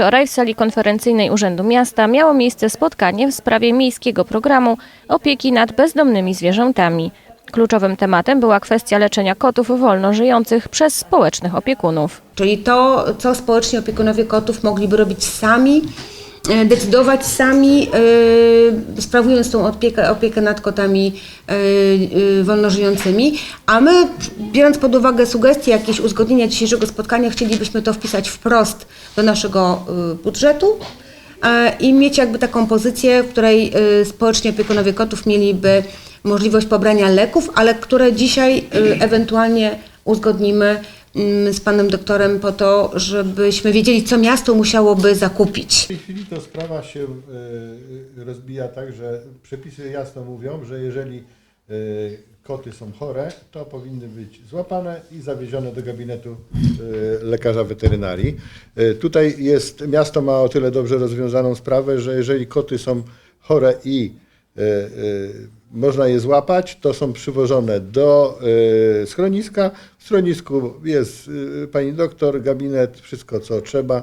Wczoraj w sali konferencyjnej Urzędu Miasta miało miejsce spotkanie w sprawie miejskiego programu opieki nad bezdomnymi zwierzętami. Kluczowym tematem była kwestia leczenia kotów wolno żyjących przez społecznych opiekunów. Czyli to, co społeczni opiekunowie kotów mogliby robić sami, decydować sami, e, sprawując tą opiekę, opiekę nad kotami e, e, wolno żyjącymi. A my, biorąc pod uwagę sugestie, jakieś uzgodnienia dzisiejszego spotkania, chcielibyśmy to wpisać wprost do naszego e, budżetu e, i mieć jakby taką pozycję, w której e, społeczni opiekunowie kotów mieliby możliwość pobrania leków, ale które dzisiaj e, ewentualnie uzgodnimy z panem doktorem po to, żebyśmy wiedzieli, co miasto musiałoby zakupić. W tej chwili to sprawa się e, rozbija tak, że przepisy jasno mówią, że jeżeli e, koty są chore, to powinny być złapane i zawiezione do gabinetu e, lekarza weterynarii. Tutaj jest, miasto ma o tyle dobrze rozwiązaną sprawę, że jeżeli koty są chore i można je złapać, to są przywożone do e, schroniska. W schronisku jest e, pani doktor, gabinet, wszystko co trzeba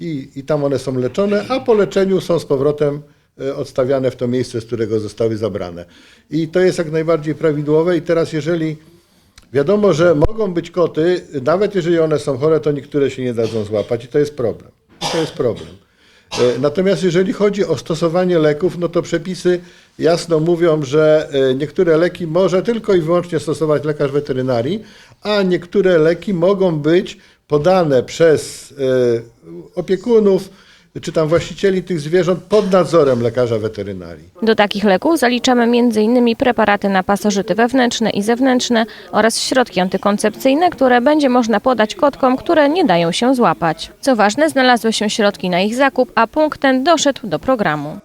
i, i tam one są leczone, a po leczeniu są z powrotem e, odstawiane w to miejsce, z którego zostały zabrane. I to jest jak najbardziej prawidłowe i teraz jeżeli wiadomo, że mogą być koty, nawet jeżeli one są chore, to niektóre się nie dadzą złapać i to jest problem. I to jest problem. E, Natomiast jeżeli chodzi o stosowanie leków, no to przepisy jasno mówią, że e, niektóre leki może tylko i wyłącznie stosować lekarz weterynarii, a niektóre leki mogą być podane przez e, opiekunów czy tam właścicieli tych zwierząt pod nadzorem lekarza weterynarii. Do takich leków zaliczamy m.in. preparaty na pasożyty wewnętrzne i zewnętrzne oraz środki antykoncepcyjne, które będzie można podać kotkom, które nie dają się złapać. Co ważne, znalazły się środki na ich zakup, a punkt ten doszedł do programu.